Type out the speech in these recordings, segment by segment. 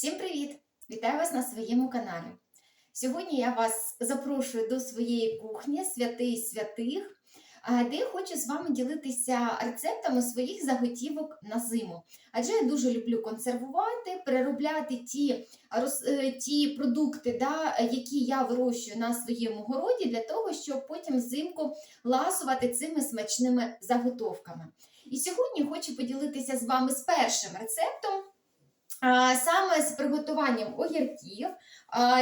Всім привіт! Вітаю вас на своєму каналі. Сьогодні я вас запрошую до своєї кухні святий святих, де я хочу з вами ділитися рецептами своїх заготівок на зиму. Адже я дуже люблю консервувати, переробляти ті, е, ті продукти, да, які я вирощую на своєму городі, для того, щоб потім взимку ласувати цими смачними заготовками. І сьогодні хочу поділитися з вами з першим рецептом. Саме з приготуванням огірків.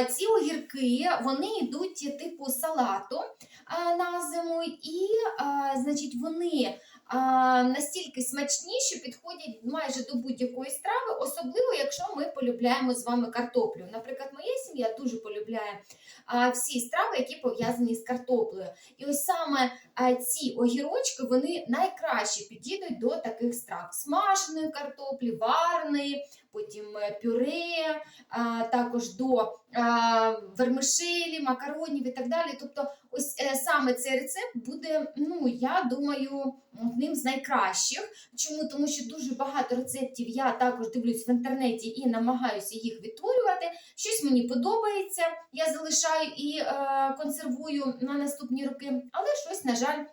Ці огірки вони йдуть типу салату на зиму, і значить, вони настільки смачні, що підходять майже до будь-якої страви, особливо якщо ми полюбляємо з вами картоплю. Наприклад, моя сім'я дуже полюбляє всі страви, які пов'язані з картоплею. І ось саме ці огірочки вони найкраще підійдуть до таких страв: смаженої картоплі, вареної потім е, пюре, також до вермишелі, макаронів і так далі. Тобто, ось е, саме цей рецепт буде, ну я думаю, одним з найкращих. Чому? Тому що дуже багато рецептів я також дивлюсь в інтернеті і намагаюся їх відтворювати. Щось мені подобається, я залишаю і е, консервую на наступні роки, але щось, на жаль.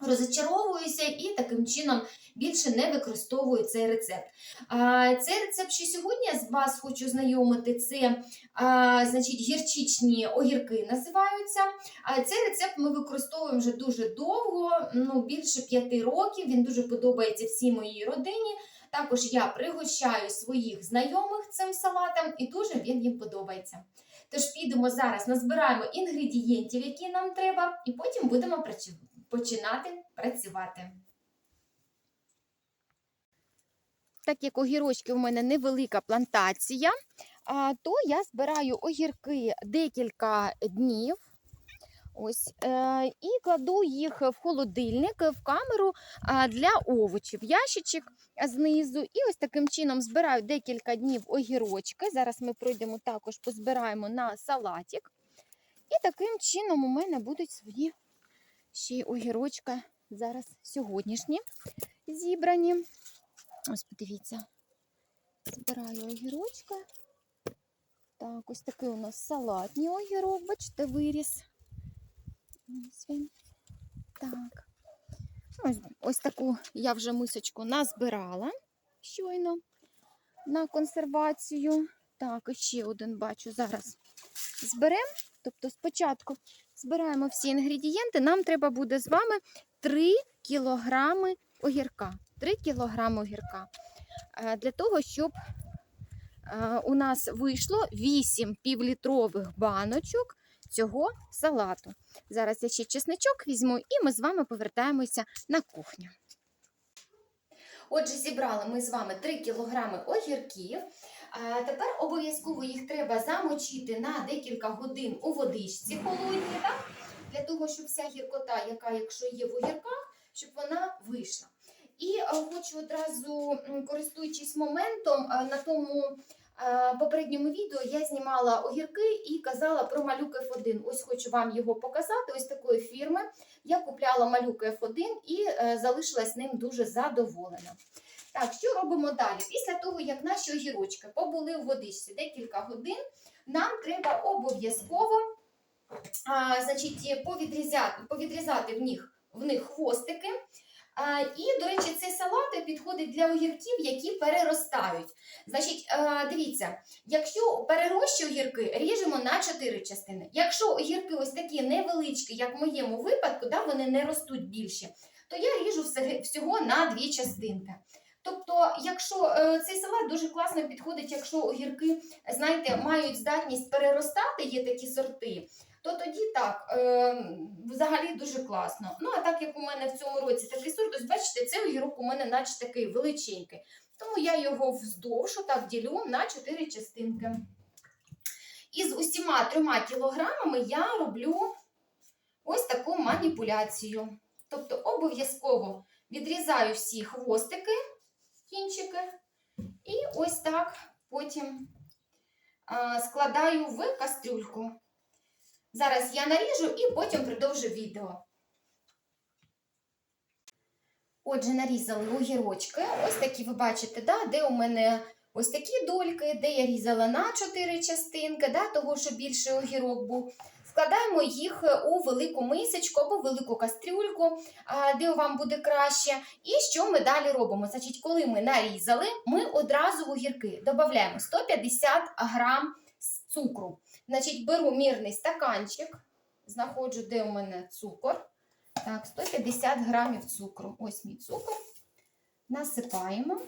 Розочаровуюся і таким чином більше не використовую цей рецепт. Цей рецепт, що сьогодні я з вас хочу знайомити, це значить, гірчичні огірки називаються. Цей рецепт ми використовуємо вже дуже довго, ну більше п'яти років. Він дуже подобається всій моїй родині. Також я пригощаю своїх знайомих цим салатом, і дуже він їм подобається. Тож підемо зараз, назбираємо інгредієнтів, які нам треба, і потім будемо працю- починати працювати. Так як огірочки у мене невелика плантація, то я збираю огірки декілька днів. Ось, е, і кладу їх в холодильник, в камеру для овочів, ящичок знизу. І ось таким чином збираю декілька днів огірочки. Зараз ми пройдемо також, позбираємо на салатик. І таким чином у мене будуть свої ще й огірочка зараз сьогоднішні зібрані. Ось подивіться, збираю огірочка. Так, ось такий у нас салатний огірок, бачите, виріс. Ось він. Так. Ось, ось таку я вже мисочку назбирала щойно на консервацію. Так, ще один бачу зараз зберемо. Тобто спочатку збираємо всі інгредієнти. Нам треба буде з вами 3 кілограми огірка. 3 кілограми огірка. Е, Для того, щоб е, у нас вийшло 8 півлітрових баночок цього салату. Зараз я ще чесничок візьму і ми з вами повертаємося на кухню. Отже, зібрали ми з вами 3 кілограми огірків. Тепер обов'язково їх треба замочити на декілька годин у водичці холодній, так? для того, щоб вся гіркота, яка, якщо є в огірках, щоб вона вийшла. І е, хочу одразу, користуючись моментом, е, на тому е, попередньому відео я знімала огірки і казала про малюк F1. Ось хочу вам його показати. Ось такої фірми. Я купляла малюк F1 і залишилась ним дуже задоволена. Так, що робимо далі? Після того, як наші огірочки побули в водичці декілька годин, нам треба обов'язково повідрізати, повідрізати в них, в них хвостики. А, і, до речі, цей салат підходить для огірків, які переростають. Значить, а, дивіться, якщо перерощі огірки, ріжемо на 4 частини. Якщо огірки ось такі невеличкі, як в моєму випадку, да, вони не ростуть більше, то я ріжу всього на дві частинки. Тобто, якщо е, цей салат дуже класно підходить, якщо огірки, знаєте, мають здатність переростати, є такі сорти, то тоді так, е, взагалі дуже класно. Ну, а так як у мене в цьому році такий сорт, ось бачите, цей огірок у мене наче такий величенький. Тому я його вздовж так ділю на 4 частинки. І з усіма трьома кілограмами я роблю ось таку маніпуляцію. Тобто обов'язково відрізаю всі хвостики, кінчики, і ось так потім складаю в кастрюльку. Зараз я наріжу і потім продовжу відео. Отже, нарізали огірочки. Ось такі ви бачите, да, де у мене ось такі дольки, де я різала на 4 частинки, да, того, що більше огірок був. Вкладаємо їх у велику мисочку або велику кастрюльку, де вам буде краще. І що ми далі робимо? Значить, коли ми нарізали, ми одразу в огірки додаємо 150 грам цукру. Значить, беру мірний стаканчик, знаходжу, де у мене цукор. Так, 150 грамів цукру. Ось мій цукор. Насипаємо.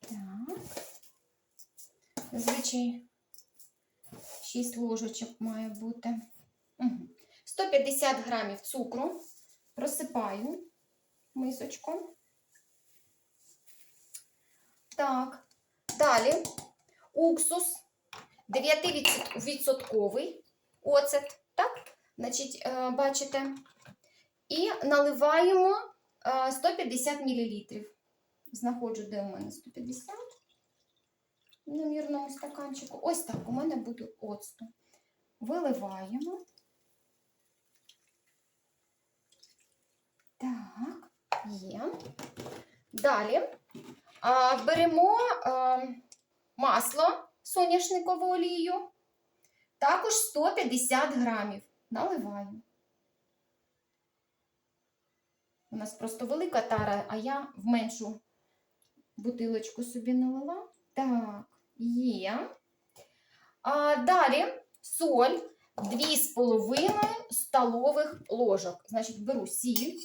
Так. Зазвичай 6 ложечок має бути. Угу. 150 грамів цукру просипаю мисочку. Так. Далі уксус 9% оцет. Так? Значить, е, бачите. І наливаємо е, 150 мл. Знаходжу, де у мене 150 на мірному стаканчику. Ось так у мене буде оцту. Виливаємо. Так, є. Далі а, беремо а, масло соняшникову олію. Також 150 грамів. Наливаю. У нас просто велика тара, а я в меншу бутилочку собі налила. Так, є. А, далі соль 2,5 столових ложок. Значить, беру сіль.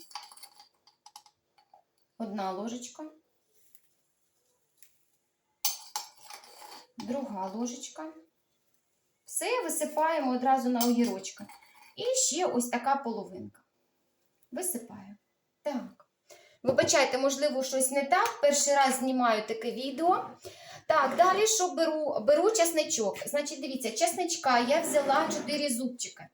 Одна ложечка. Друга ложечка. Все висипаємо одразу на огірочка. І ще ось така половинка. Висипаю. Так. Вибачайте, можливо, щось не так. Перший раз знімаю таке відео. Так, далі що беру? Беру чесничок. Значить, дивіться, чесничка я взяла 4 зубчики.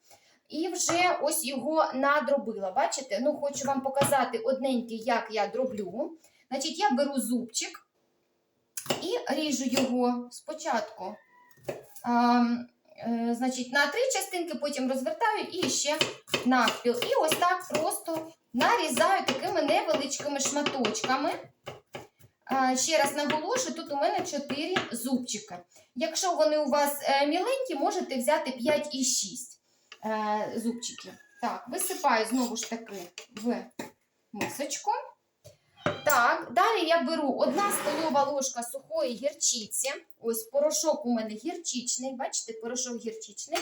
І вже ось його надробила. Бачите? Ну, хочу вам показати одненький, як я дроблю. Значить, я беру зубчик і ріжу його спочатку. А, е, значить, на три частинки, потім розвертаю і ще навпіл. І ось так просто нарізаю такими невеличкими шматочками. Ще раз наголошую, тут у мене 4 зубчики. Якщо вони у вас е, міленькі, можете взяти 5 і 6 е, зубчиків. Так, висипаю знову ж таки в мисочку. Так, далі я беру 1 столова ложка сухої гірчиці. Ось порошок у мене гірчичний. Бачите, порошок гірчичний.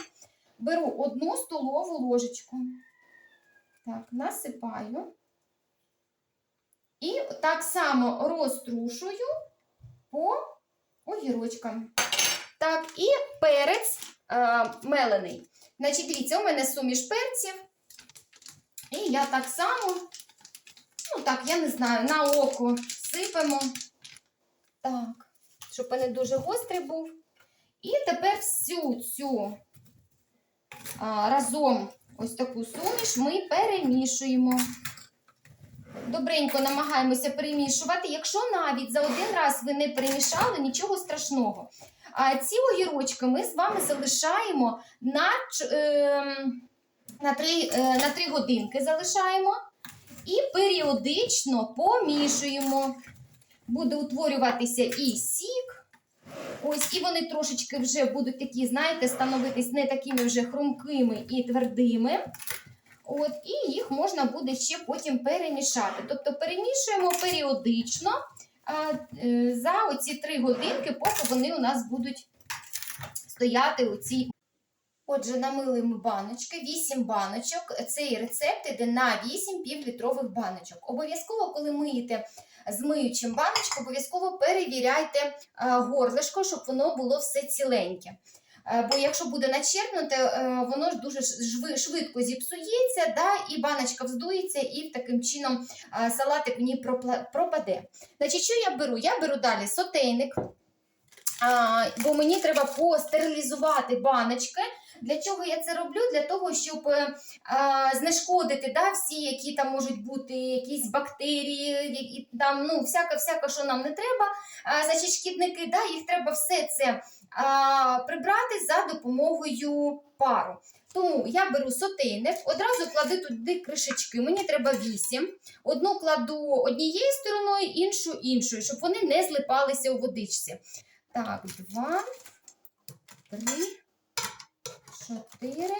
Беру 1 столову ложечку. Так, насипаю. І так само розтрушую по огірочкам. Так, і перець е, мелений. Значить, дивіться, у мене суміш перців. І я так само, ну так, я не знаю, на око сипемо. Так, щоб не дуже гострий був. І тепер всю цю а, разом ось таку суміш ми перемішуємо. Добренько намагаємося перемішувати. Якщо навіть за один раз ви не перемішали, нічого страшного. А ці огірочки ми з вами залишаємо на, ем, на, 3, на 3 годинки залишаємо і періодично помішуємо. Буде утворюватися і сік. Ось, і вони трошечки вже будуть такі, знаєте, становитись не такими вже хрумкими і твердими. От, і їх можна буде ще потім перемішати. Тобто перемішуємо періодично е, за оці 3 годинки, поки вони у нас будуть стояти у цій. Отже, намили ми баночки, 8 баночок. Цей рецепт іде на 8 півлітрових баночок. Обов'язково, коли миєте з миючим баночку, обов'язково перевіряйте горлишко, щоб воно було все ціленьке. Е, Бо якщо буде начерпнуте, е, воно ж дуже шви- швидко зіпсується, да, і баночка вздується, і таким чином е, салатик в ній пропаде. Значить, що я беру? Я беру далі сотейник, бо мені треба постерилізувати баночки. Для чого я це роблю? Для того, щоб е, знешкодити да, всі, які там можуть бути якісь бактерії, які там ну всяке, всяке, що нам не треба. А, значить, шкідники, да, їх треба все це а, прибрати за допомогою пару. Тому я беру сотейник, одразу кладу туди кришечки. Мені треба 8. Одну кладу однією стороною, іншу іншою, щоб вони не злипалися у водичці. Так, 2, 3, 4,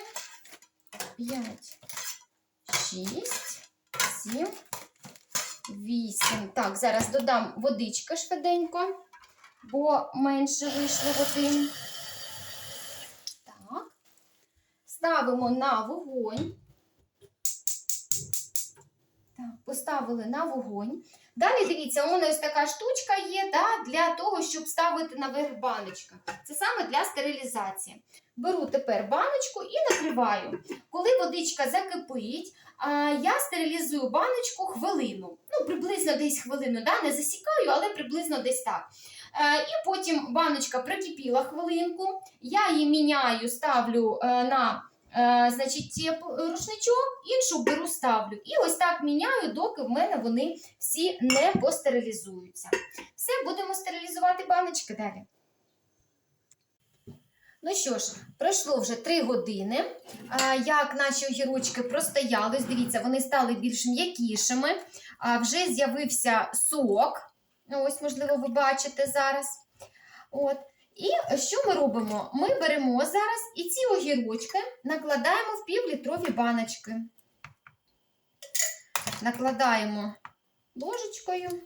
5, 6, 7, 8. Так, зараз додам водички швиденько, бо менше вийшло води. Так. Ставимо на вогонь. Так, поставили на вогонь. Далі дивіться, у мене ось така штучка є да, для того, щоб ставити наверх баночка. Це саме для стерилізації. Беру тепер баночку і накриваю. Коли водичка закипить, я стерилізую баночку хвилину. Ну, приблизно десь хвилину, да? не засікаю, але приблизно десь так. Е, І потім баночка прикипіла хвилинку, я її міняю, ставлю е, на значить, теп- рушничок, іншу беру, ставлю. І ось так міняю, доки в мене вони всі не постерилізуються. Все, будемо стерилізувати баночки далі. Ну що ж, пройшло вже 3 години. Як наші огірочки простоялись, дивіться, вони стали більш м'якішими. Вже з'явився сок. Ось, можливо, ви бачите зараз. От. І що ми робимо? Ми беремо зараз і ці огірочки накладаємо в півлітрові баночки. Накладаємо ложечкою.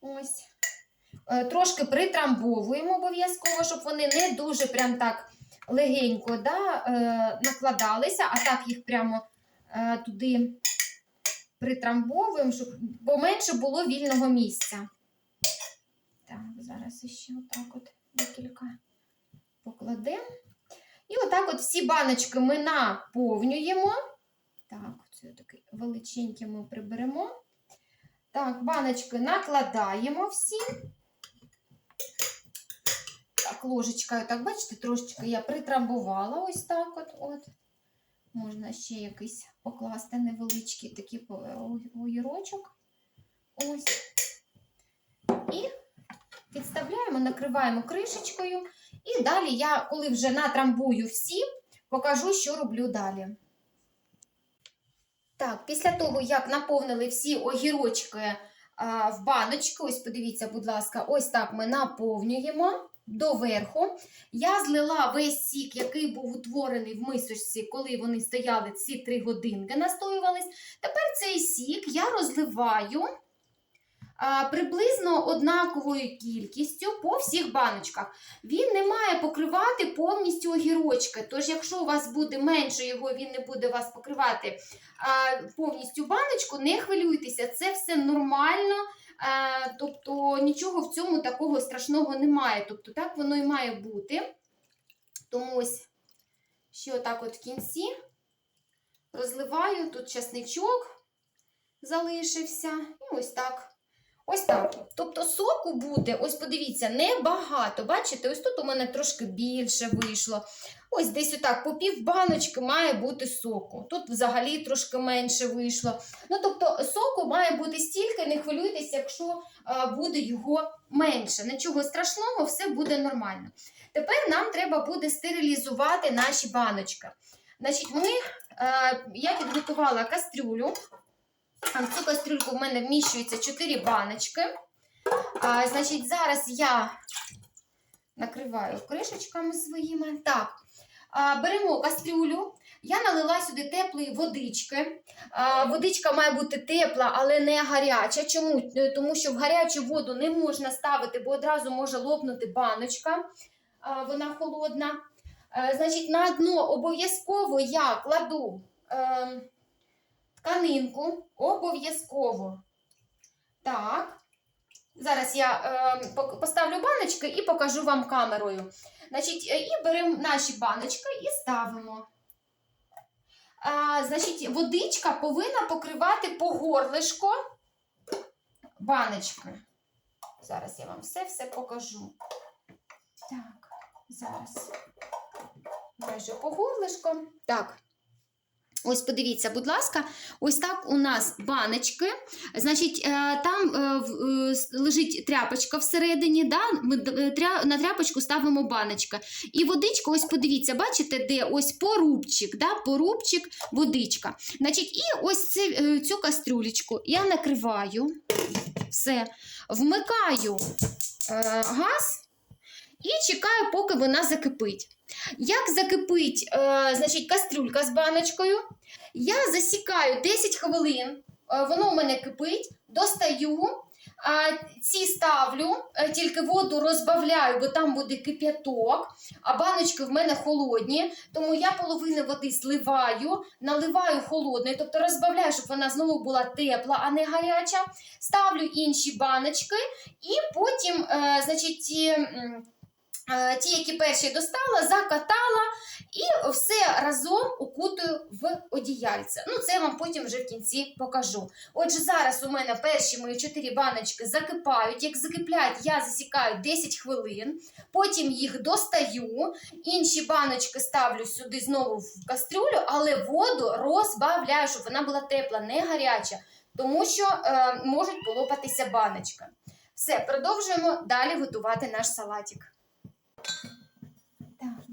Ось. Е, Трошки притрамбовуємо обов'язково, щоб вони не дуже прям так легенько да, е, накладалися, а так їх прямо е, туди притрамбовуємо, щоб поменше було вільного місця. Так, зараз ще отак от декілька покладемо. І отак от всі баночки ми наповнюємо. Так, це такий величенький ми приберемо. Так, баночки накладаємо всі. Так, ложечкою, так, бачите, трошечки я притрамбувала ось так от. от. Можна ще якийсь покласти невеличкий такий огірочок. Ось. І підставляємо, накриваємо кришечкою. І далі я, коли вже натрамбую всі, покажу, що роблю далі. Так, після того, як наповнили всі огірочки а, в баночку, ось подивіться, будь ласка, ось так ми наповнюємо доверху. Я злила весь сік, який був утворений в мисочці, коли вони стояли ці 3 годинки, настоювались. Тепер цей сік я розливаю приблизно однаковою кількістю по всіх баночках. Він не має покривати повністю огірочки. Тож, якщо у вас буде менше його, він не буде вас покривати повністю баночку, не хвилюйтеся, це все нормально. Тобто нічого в цьому такого страшного немає. Тобто, так воно і має бути. Тому ось ще отак от в кінці розливаю, тут часничок залишився. І ось так. Ось так. Тобто соку буде, ось подивіться, небагато. Бачите, ось тут у мене трошки більше вийшло. Ось десь отак, по пів баночки має бути соку. Тут взагалі трошки менше вийшло. Ну, тобто, соку має бути стільки, не хвилюйтесь, якщо а, буде його менше. Нічого страшного, все буде нормально. Тепер нам треба буде стерилізувати наші баночки. Значить, ми, е, я підготувала кастрюлю. А В цю кастрюльку в мене вміщується 4 баночки. А, значить, зараз я накриваю кришечками своїми. Так, а, беремо кастрюлю. Я налила сюди теплої водички. А, водичка має бути тепла, але не гаряча. Чому? Е, Тому що в гарячу воду не можна ставити, бо одразу може лопнути баночка. А, вона холодна. А, значить, на дно обов'язково я кладу. ем, тканинку обов'язково. Так. Зараз я е, поставлю баночки і покажу вам камерою. Значить, е, і беремо наші баночки і ставимо. А, значить, водичка повинна покривати по горлишко баночки. Зараз я вам все-все покажу. Так, зараз майже по горлишко. Так. Ось подивіться, будь ласка, ось так у нас баночки. Значить, е, там е, е, лежить тряпочка всередині. Да? Ми на тряпочку ставимо баночка. І водичка, ось подивіться, бачите, де ось порубчик, да? порубчик, водичка. Значить, і ось е, цю кастрюлечку я накриваю. Все, вмикаю газ і чекаю, поки вона закипить. Як закипить е, значить, кастрюлька з баночкою, я засікаю 10 хвилин, е, воно у мене кипить, достаю, ці ставлю, е, тільки воду розбавляю, бо там буде кип'яток, а баночки в мене холодні, тому я половину води зливаю, наливаю холодної, тобто розбавляю, щоб вона знову була тепла, а не гаряча. Ставлю інші баночки, і потім, е, значить, ті, які перші достала, закатала і все разом укутую в одіяльце. Ну, це я вам потім вже в кінці покажу. Отже, зараз у мене перші мої чотири баночки закипають. Як закипляють, я засікаю 10 хвилин, потім їх достаю, інші баночки ставлю сюди знову в кастрюлю, але воду розбавляю, щоб вона була тепла, не гаряча, тому що е, можуть полопатися баночки. Все, продовжуємо далі готувати наш салатик.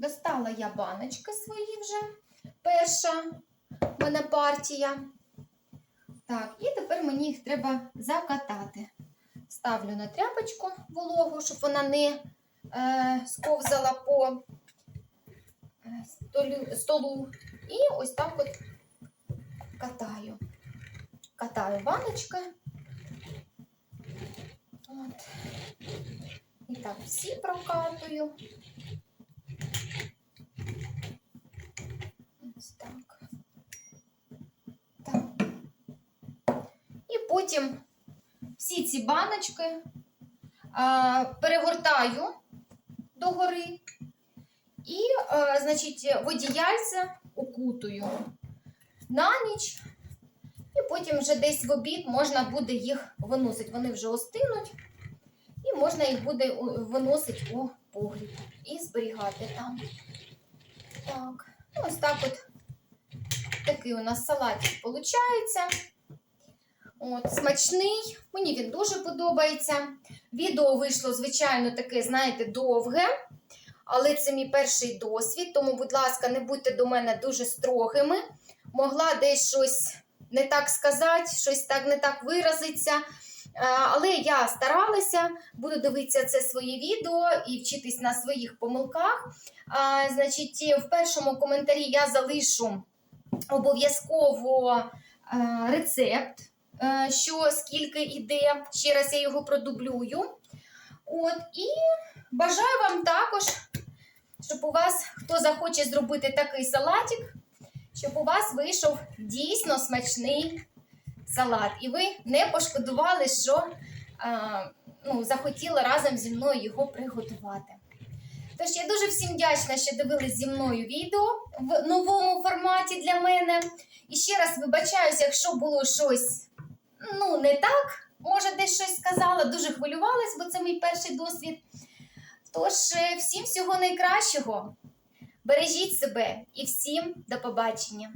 Достала я баночки свої вже. Перша в мене партія. Так, і тепер мені їх треба закатати. Ставлю на тряпочку вологу, щоб вона не е, сковзала по е, столу, столу. І ось так от катаю. Катаю баночки. От. І так, всі прокатую. Так. Так. І потім всі ці баночки а, перегортаю догори і, а, значить, водіяльце укутую на ніч. І потім вже десь в обід можна буде їх виносити. Вони вже остинуть, і можна їх буде виносити у погріб і зберігати там. Так, ну, ось так от такий у нас салатик виходить. От, смачний, мені він дуже подобається. Відео вийшло, звичайно, таке, знаєте, довге, але це мій перший досвід, тому, будь ласка, не будьте до мене дуже строгими. Могла десь щось не так сказати, щось так не так виразиться. Але я старалася, буду дивитися це своє відео і вчитись на своїх помилках. Значить, в першому коментарі я залишу обов'язково е, рецепт, е, що скільки іде. Ще раз я його продублюю. От, і бажаю вам також, щоб у вас, хто захоче зробити такий салатик, щоб у вас вийшов дійсно смачний салат. І ви не пошкодували, що а, ну, захотіли разом зі мною його приготувати. Тож я дуже всім вдячна, що дивились зі мною відео в новому форматі для мене. І ще раз вибачаюся, якщо було щось ну, не так, може, десь щось сказала, дуже хвилювалась, бо це мій перший досвід. Тож, е, всім всього найкращого. Бережіть себе і всім до побачення!